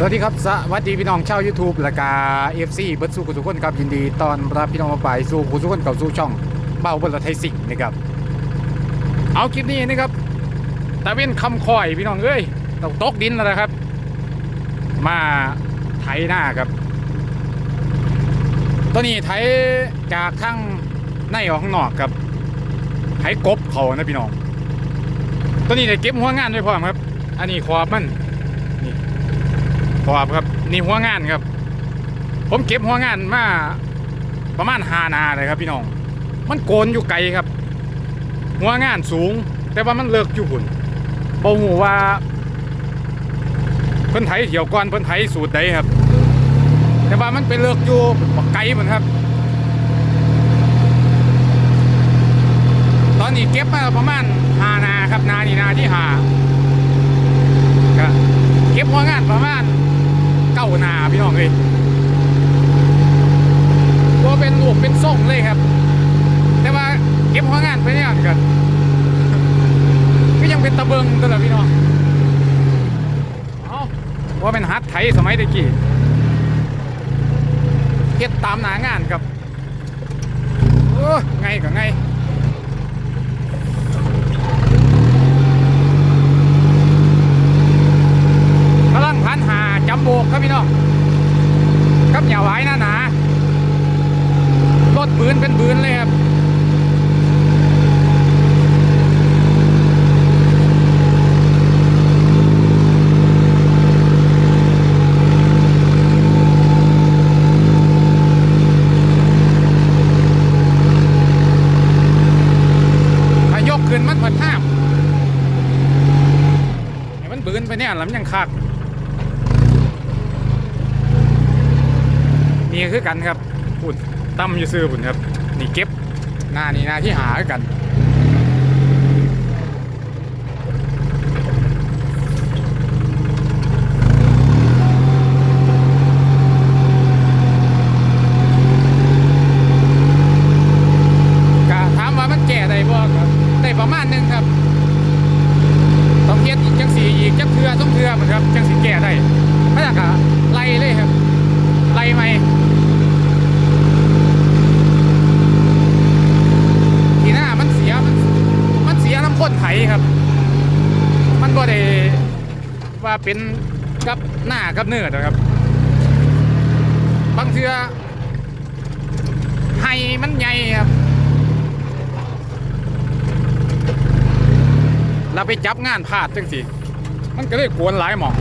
สวัสดีครับ สวัสดีพี่น้องชาว YouTube และกาเอฟซีเบิร์ดสู้ทุกคนครับยินดีตอนรับพี่น้องมาไปสู่คุณทุคนเข้าสู่ช่องเบ้าบนรถไทยสิงห์นะครับ เอาคลิปนี้นะครับตะเวนคำคอยพี่น้องเอ้ยตกตกดินแล้วนะครับ มาไถหน้าครับตัวนี้ไถจากข้างในออกข้างนอกครับไถกบเขานะพี่น้องตัวนี้ได้เก็บหัวงานไว้พร้อมครับ อันนี้ขอบมัน ขอบครับนี่หัวงานครับ ผมเก็บหัวงานมาประมาณหานาเลยครับพี่น้อง มันโกนอยู่ไกลครับ หัวงานสูง แต่ว่ามันเลิกอยู่หุ่นบอหูว่า เพิ่นไถเถียวก่อนเพิ่นไถสูตรใดครับ แต่ว่ามันไปเลิกอยู่ไกลเหมือนครับ ตอนนี้เก็บมาประมาณหานาครับนานี่นาที่หาเก็บหัวงานประมาณ หนาพี่น้องเลยตัวเป็นลูกเป็นส่งเลยครับ แต่ว่าเก็บหัวงานไปเนี่ยกันก็ยังเป็นตะเบิงตัวละพี่น้องว่าเป็นฮัดไทยสมัยตะกี้เก็บตามหนางานครับโอ้ไงก็ไง กำลังพันหาจำโบกครับพี่น้องกับอย่าไว้นะหนารถปืนเป็นปืนเลยครับถ้ายกขึ้นมันผัดห้ามให้มันบืนไปเนี่ยแล้ว มันยังคักนี่คือกันครับปุ่นตั้มอยู่ซื้อปุ่นครับ นี่เก็บหน้านี่หน้าที่หากันก็ถามว่ามันแก่ได้บ่ครับได้ประมาณหนึงครับ อีกจักเทือต้องเทือเหมือนครับจังสีแก่ได้ไม่อยางกอะไล่เลยครับไล่ไหมทีหน้ามันเสียมันมันเสียน้ำข้นไถครับ มันก็ได้ว่าเป็นกับหน้ากับเนื้อนะครับ บางเทือไฮมันใหญ่ครับเราไปจับงานพลาดจังสิ มันก็เลยกวนหลายหมอง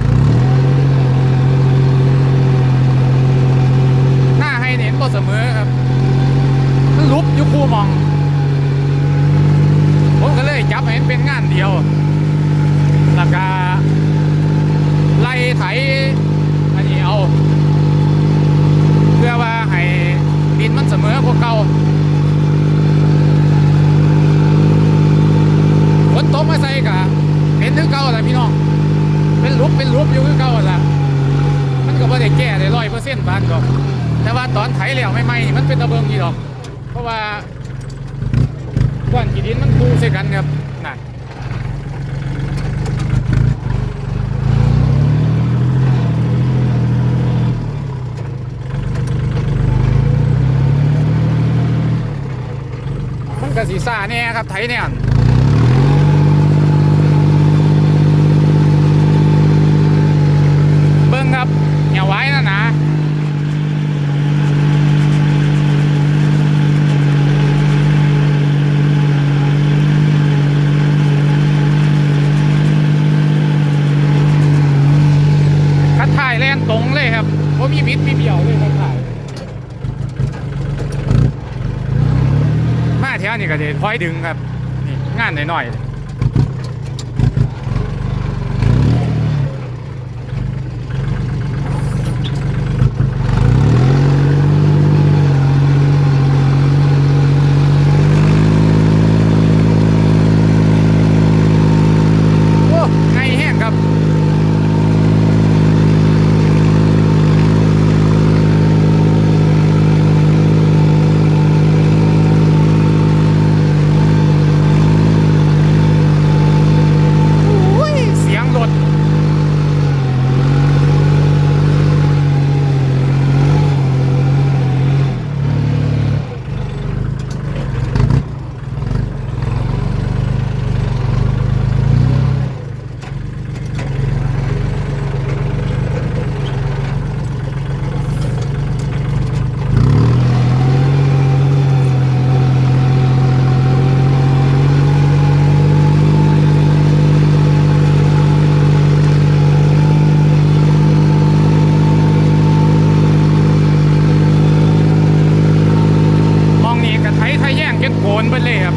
หน้าให้เน้นบ่เสมอครับ มันลุบอยู่คู่มอง ผมก็เลยจับให้มันเป็นงานเดียว แล้วก็ไล่ไถอันนี้เอา เพื่อว่าให้ดินมันเสมอพวกเก่าฝนตกมาใส่กะเป็นคือเก่าแหละพี่น้อง เป็นลุบเป็นลุบอยู่คือเก่าแหละมันก็ไม่ได้แก้ได้ร้อยเปอร์เซ็นต์บานดอก แต่ว่าตอนไถแล้วไม่ไม่ๆมันเป็นตะเบิงอยู่ดอก เพราะว่าก้อนขี้ดินมันคูใส่กันครับนั่นมันก็สีซ่าแน่ครับไถเนี่ย เบิ้งครับอย่าไว้นะนะคัดถ่ายแล่นตรงเลยครับว่ามีบิดมีเบี่ยวเลยคัดถ่าย มา แถวนี่ก็จะพอยดึงครับนี่งานหน่อยๆ ไปเลยครับ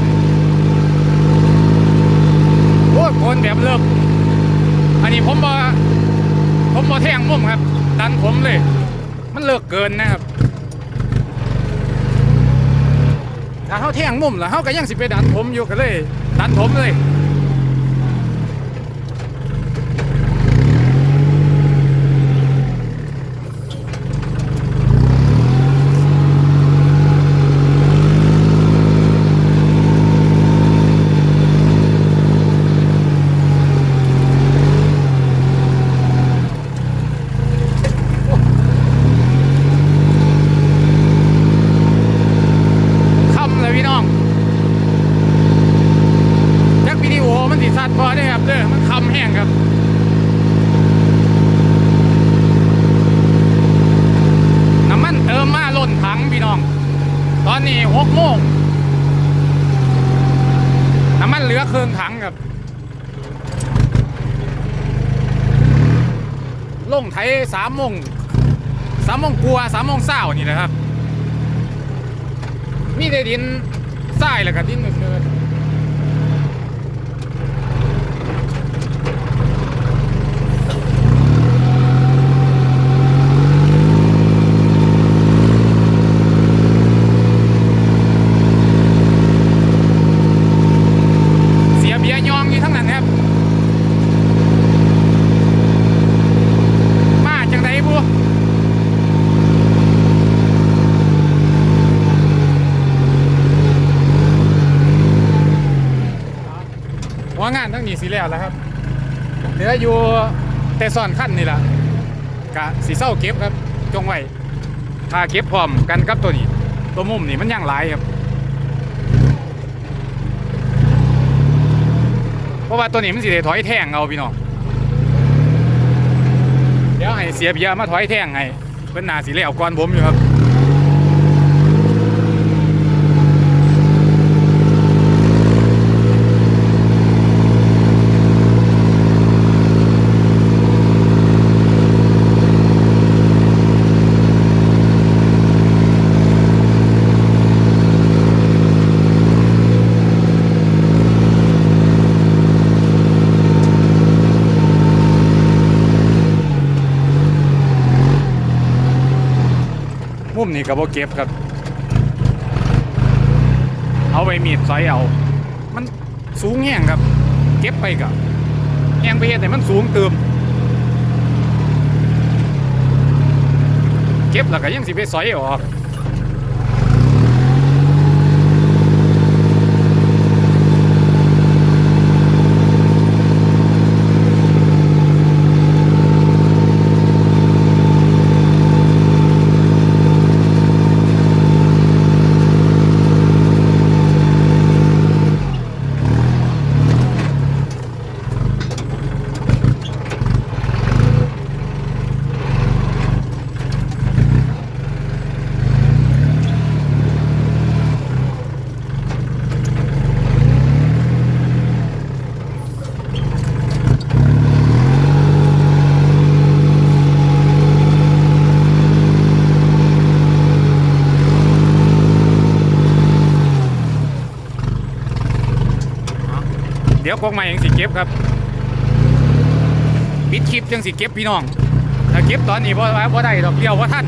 โอ้โนแบบเลิกอันนี้ผมบ่ผมบ่แทงมุมครับ ดันผมเลย มันเลิกเกินนะครับถ้าเขาแทงมุมแล้วเขาก็ยังสิไปดันผมอยู่กันเลย ดันผมเลย อนนี้หกโมงน้ำมันเหลือเครื่องถังครับลงไทยสามโมงสามโมงกลัวสามโมงเศร้านี่นะครับ มีแต่ดินทรายแล้วก็ดินเนินเสียเบียร์ยองอยู่ทั้งนั้นครับ มาจังไดบุหัวงา นทั้งนี้สิแล้วแล้วครับเหลืออยู่แต่ซ่อนขั้นนี่แหละกะสีเศร้าเก็บครับ จงไว้ถ้าเก็บพร้อมกันกับตัวนี้ ตัวมุมนี่มันยังหลายครับ เพราะว่าตัวนี้มันสิได้ถอยแท่งเอาพี่น้องเดี๋ยวให้เสียเบียมาถอยแท่งให้เพิ่นนาสิแล้วก่อนผมอยู่ครับ มุมนี้ก็บ่เก็บครับ เอาไปมีดใส่เอา มันสูงแห้งครับ เก็บไปกับแห้งไปเห็นแต่มันสูงเติม เก็บแล้วก็ยังสิไปซอยออก เดี๋ยวกองใหม่ยังสิเก็บครับปิดคลิปยังสิเก็บพี่น้องถ้าเก็บตอนนี้บ่าบ่ได้ดอกเดียวว่าท่าน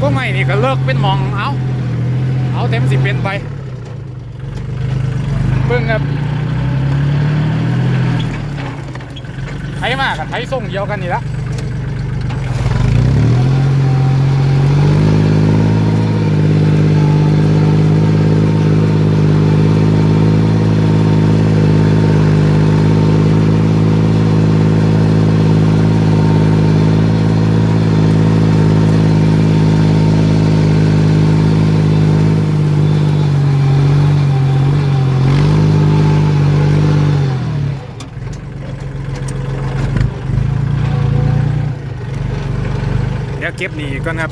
กองใหม่นี่ก็เลิกเป็นมองเอาเอาเต็มสิเป็นไปเบิ่งครับไทยมากกับไทยส่งเดียวกันนี่ละ ก็บนี่ก่อนครับ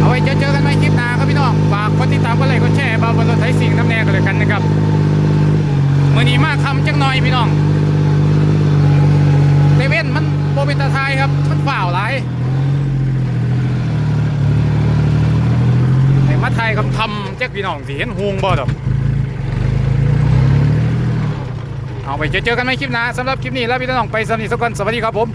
เอาไว้เจอเจอกันไหมคลิปหน้าครับพี่น้องฝากกดติดตามกดไลค์กดแชร์บาบนรถไทยมาคำจังหน่อยพี่น้อง เซเว่นมันโบเป็นตาไทายครับ มันฝ่าวหลายไอ้มาไทยคำทำแจ็คพี่น้องสีเห็นฮวงบ่ดอกเอาไปเจอกันในคลิปหน้าสำหรับคลิปนี้แล้วพี่น้องไปสนิทสักคนสวัสดีครับผม